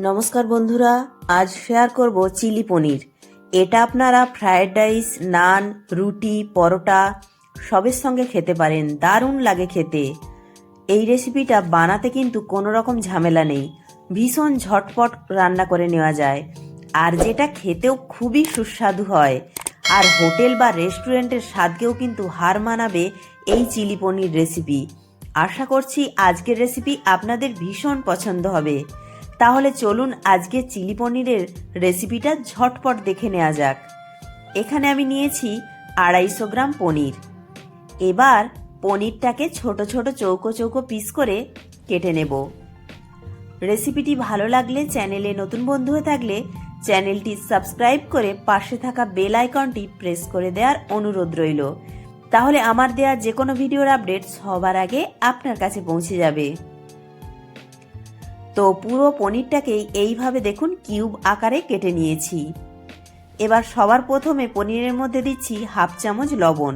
নমস্কার বন্ধুরা, আজ শেয়ার করব চিলি পনির। এটা আপনারা ফ্রায়েড রাইস নান রুটি, পরোটা, সবের সঙ্গে খেতে পারেন, দারুণ লাগে খেতে। এই রেসিপিটা বানাতে কিন্তু কোনো রকম ঝামেলা নেই। ভীষণ ঝটপট রান্না করে নেওয়া যায়। আর যেটা খেতেও খুবই সুস্বাদু হয়। আর হোটেল বা রেস্টুরেন্টের স্বাদকেও কিন্তু হার মানাবে এই চিলি পনির রেসিপি আশা করছি আজকের রেসিপি আপনাদের ভীষণ পছন্দ হবে। তাহলে চলুন আজকে চিলি পনিরের রেসিপিটা ঝটপট দেখে নেওয়া যাক। এখানে আমি নিয়েছি আড়াইশো গ্রাম পনির। এবার পনিরটাকে ছোট ছোট চৌকো চৌকো পিস করে কেটে নেব। রেসিপিটি ভালো লাগলে চ্যানেলে নতুন বন্ধু হয়ে থাকলে চ্যানেলটি সাবস্ক্রাইব করে পাশে থাকা বেল আইকনটি প্রেস করে দেওয়ার অনুরোধ রইল। তাহলে আমার দেওয়া যে কোনো ভিডিওর আপডেট সবার আগে আপনার কাছে পৌঁছে যাবে। তো পুরো পনিরটাকেই এইভাবে দেখুন কিউব আকারে কেটে নিয়েছি। এবার সবার প্রথমে পনিরের মধ্যে দিচ্ছি হাফ চামচ লবণ,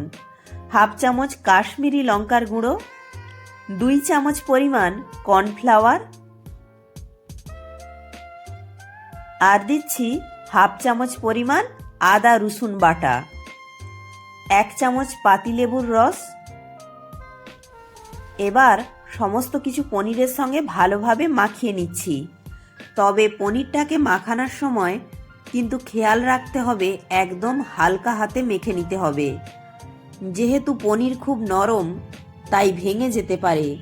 হাফ চামচ কাশ্মীরি লঙ্কার গুঁড়ো, দুই চামচ পরিমাণ কর্নফ্লাওয়ার আর দিচ্ছি হাফ চামচ পরিমাণ আদা রসুন বাটা, এক চামচ পাতিলেবুর রস। এবার সমস্ত কিছু পনিরের সঙ্গে ভালোভাবে মাখিয়ে নিচ্ছি। তবে পনিরটাকে মাখানোর সময় কিন্তু খেয়াল রাখতে হবে, একদম হালকা হাতে মেখে নিতে হবে। যেহেতু পনির খুব নরম, তাই ভেঙে যেতে পারে।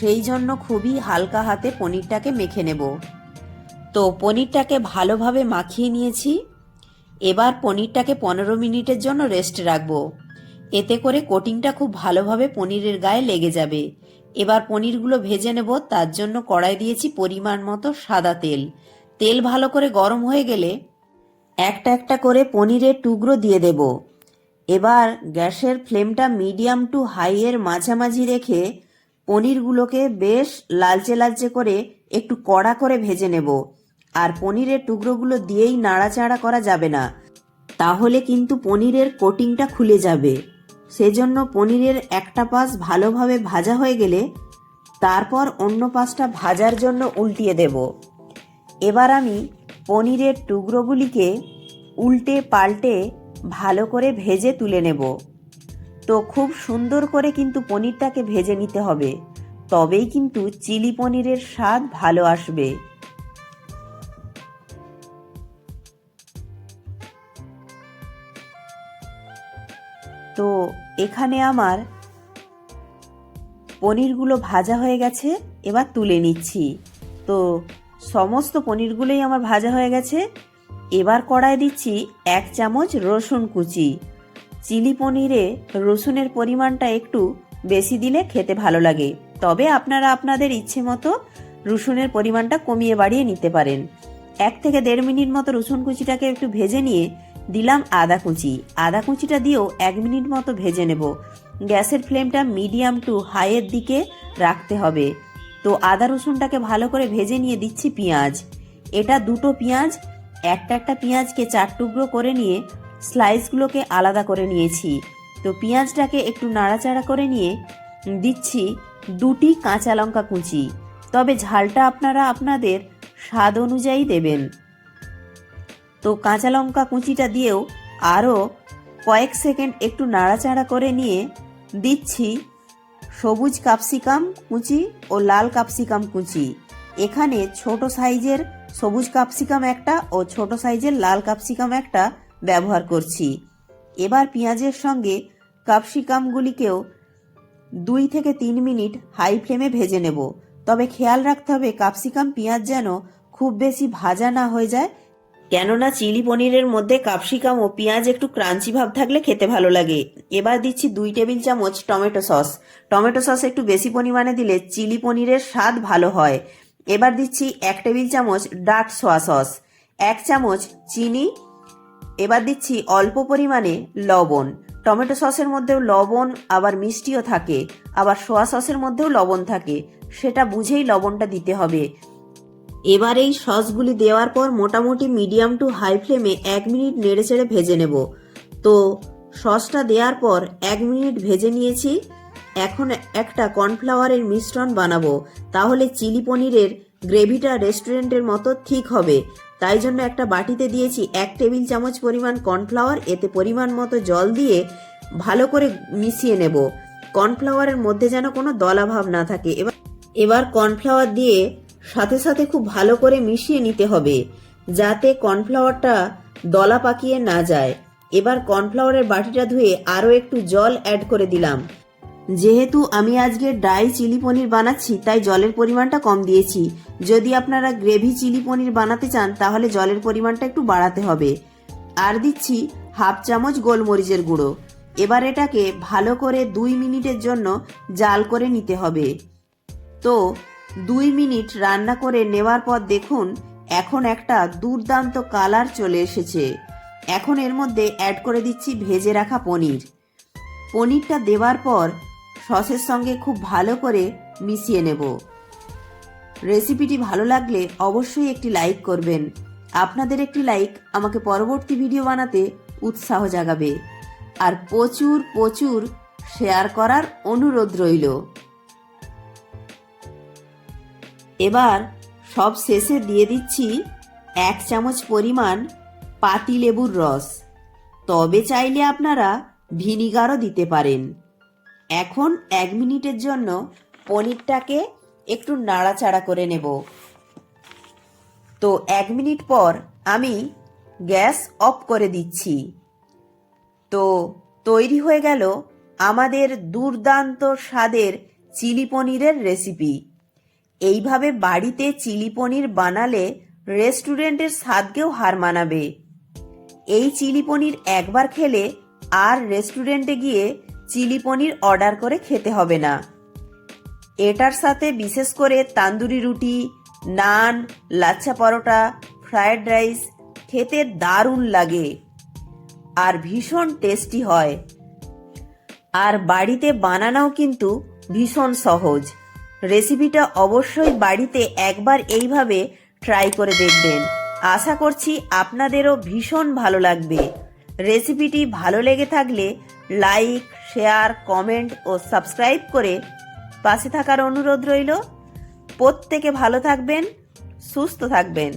সেই জন্য খুবই হালকা হাতে পনিরটাকে মেখে নেব। তো পনিরটাকে ভালোভাবে মাখিয়ে নিয়েছি। এবার পনিরটাকে পনেরো মিনিটের জন্য রেস্ট রাখব। এতে করে কোটিংটা খুব ভালোভাবে পনিরের গায়ে লেগে যাবে। এবার পনিরগুলো ভেজে নেব, তার জন্য কড়াই দিয়েছি পরিমাণ মতো সাদা তেল। তেল ভালো করে গরম হয়ে গেলে একটা একটা করে পনিরের টুকরো দিয়ে দেব। এবার গ্যাসের ফ্লেমটা মিডিয়াম টু হাইয়ের মাঝামাঝি রেখে পনিরগুলোকে বেশ লালচে লালচে করে একটু কড়া করে ভেজে নেব। আর পনিরের টুকরোগুলো দিয়েই নাড়াচাড়া করা যাবে না, তাহলে কিন্তু পনিরের কোটিংটা খুলে যাবে। সেজন্য পনিরের একটা পাশ ভালোভাবে ভাজা হয়ে গেলে তারপর অন্য পাশটা ভাজার জন্য উল্টিয়ে দেব। এবার আমি পনিরের টুকরোগুলিকে উল্টে পাল্টে ভালো করে ভেজে তুলে নেব। তো খুব সুন্দর করে কিন্তু পনিরটাকে ভেজে নিতে হবে, তবেই কিন্তু চিলি পনিরের স্বাদ ভালো আসবে। তো এখানে আমার পনিরগুলো ভাজা হয়ে গেছে, এবার তুলে নিচ্ছি। তো সমস্ত পনিরগুলোই আমার ভাজা হয়ে গেছে। এবার কড়াই দিচ্ছি এক চামচ রসুন কুচি। চিলি পনিরে রসুনের পরিমাণটা একটু বেশি দিলে খেতে ভালো লাগে। তবে আপনারা আপনাদের ইচ্ছে মতো রসুনের পরিমাণটা কমিয়ে বাড়িয়ে নিতে পারেন। এক থেকে দেড় মিনিট মতো রসুন কুচিটাকে একটু ভেজে নিয়ে দিলাম আদা কুচি। আদা কুচিটা দিয়েও এক মিনিট মতো ভেজে নেব। গ্যাসের ফ্লেমটা মিডিয়াম টু হাইয়ের দিকে রাখতে হবে। তো আদা রসুনটাকে ভালো করে ভেজে নিয়ে দিচ্ছি পেঁয়াজ। এটা দুটো পেঁয়াজ, একটা একটা পেঁয়াজকে চার টুকরো করে নিয়ে স্লাইসগুলোকে আলাদা করে নিয়েছি। তো পেঁয়াজটাকে একটু নাড়াচাড়া করে নিয়ে দিচ্ছি দুটি কাঁচা লঙ্কা কুচি। তবে ঝালটা আপনারা আপনাদের স্বাদ অনুযায়ী দেবেন। তো কাঁচা লঙ্কা কুচিটা দিয়েও আরও কয়েক সেকেন্ড একটু নাড়াচাড়া করে নিয়ে দিচ্ছি সবুজ ক্যাপসিকাম কুচি ও লাল ক্যাপসিকাম কুচি। এখানে ছোট সাইজের সবুজ ক্যাপসিকাম একটা ও ছোট সাইজের লাল ক্যাপসিকাম একটা ব্যবহার করছি। এবার পেঁয়াজের সঙ্গে ক্যাপসিকামগুলিকেও দুই থেকে তিন মিনিট হাই ফ্লেমে ভেজে নেব। তবে খেয়াল রাখতে হবে ক্যাপসিকাম পেঁয়াজ যেন খুব বেশি ভাজা না হয়ে যায় কেননা চিলি পনিরের মধ্যে ক্যাপসিকাম ও পেঁয়াজ একটু ক্রাঞ্চি ভাব থাকলে খেতে ভালো লাগে। এবার দিচ্ছি দুই টেবিল চামচ টমেটো সস। টমেটো সস একটু বেশি পরিমাণে দিলে চিলি পনিরের স্বাদ ভালো হয়। এবার দিচ্ছি এক টেবিল চামচ ডার্ক সোয়া সস। এক চামচ চিনি। এবার দিচ্ছি অল্প পরিমাণে লবণ। টমেটো সসের মধ্যেও লবণ, আবার মিষ্টিও থাকে। আবার সোয়া সসের মধ্যেও লবণ থাকে। সেটা বুঝেই লবণটা দিতে হবে। এবার এই সসগুলি দেওয়ার পর মোটামুটি মিডিয়াম টু হাই ফ্লেমে এক মিনিট নেড়ে চেড়ে ভেজে নেব। তো, সসটা দেওয়ার পর এক মিনিট ভেজে নিয়েছি। এখন একটা কর্নফ্লাওয়ারের মিশ্রণ বানাবো। তাহলে চিলি পনিরের গ্রেভিটা রেস্টুরেন্টের মতো ঠিক হবে। তাই জন্য একটা বাটিতে দিয়েছি এক টেবিল চামচ পরিমাণ কর্নফ্লাওয়ার। এতে পরিমাণ মতো জল দিয়ে ভালো করে মিশিয়ে নেব। কর্নফ্লাওয়ারের মধ্যে যেন কোনো দলাভাব না থাকে। এবার এবার কর্নফ্লাওয়ার দিয়ে সাথে সাথে খুব ভালো করে মিশিয়ে নিতে হবে, যাতে কর্নফ্লাওয়ারটা দলা পাকিয়ে না যায়। এবার কর্নফ্লাওয়ারের বাটিটা ধুয়ে আরও একটু জল অ্যাড করে দিলাম। যেহেতু আমি আজকে ড্রাই চিলি পনির বানাচ্ছি, তাই জলের পরিমাণটা কম দিয়েছি। যদি আপনারা গ্রেভি চিলি পনির বানাতে চান, তাহলে জলের পরিমাণটা একটু বাড়াতে হবে। আর দিচ্ছি হাফ চামচ গোলমরিচের গুঁড়ো। এবার এটাকে ভালো করে দুই মিনিটের জন্য জাল করে নিতে হবে। তো দুই মিনিট রান্না করে নেওয়ার পর দেখুন, এখন একটা দুর্দান্ত কালার চলে এসেছে। এখন এর মধ্যে অ্যাড করে দিচ্ছি ভেজে রাখা পনির। পনিরটা দেওয়ার পর সসের সঙ্গে খুব ভালো করে মিশিয়ে নেব। রেসিপিটি ভালো লাগলে অবশ্যই একটি লাইক করবেন। আপনাদের একটি লাইক আমাকে পরবর্তী ভিডিও বানাতে উৎসাহ জাগাবে। আর প্রচুর প্রচুর শেয়ার করার অনুরোধ রইল। এবার সব শেষে দিয়ে দিচ্ছি এক চামচ পরিমাণ পাতিলেবুর রস। তবে চাইলে আপনারা ভিনিগারও দিতে পারেন। এখন এক মিনিটের জন্য পনিরটাকে একটু নাড়াচাড়া করে নেব। তো এক মিনিট পর আমি গ্যাস অফ করে দিচ্ছি। তো তৈরি হয়ে গেল আমাদের দুর্দান্ত স্বাদের চিলি পনিরের রেসিপি। এইভাবে বাড়িতে চিলি পনির বানালে রেস্টুরেন্টের স্বাদকেও হার মানাবে। এই চিলি পনির একবার খেলে আর রেস্টুরেন্টে গিয়ে চিলি পনির অর্ডার করে খেতে হবে না। এটার সাথে বিশেষ করে তান্দুরি রুটি, নান, লাচ্ছা পরোটা, ফ্রায়েড রাইস খেতে দারুণ লাগে আর ভীষণ টেস্টি হয়। আর বাড়িতে বানানোও কিন্তু ভীষণ সহজ। রেসিপিটা অবশ্যই বাড়িতে একবার এইভাবে ট্রাই করে দেখবেন। আশা করছি আপনাদেরও ভীষণ ভালো লাগবে। রেসিপিটি ভালো লেগে থাকলে লাইক শেয়ার কমেন্ট ও সাবস্ক্রাইব করে পাশে থাকার অনুরোধ রইল। প্রত্যেকে ভালো থাকবেন, সুস্থ থাকবেন।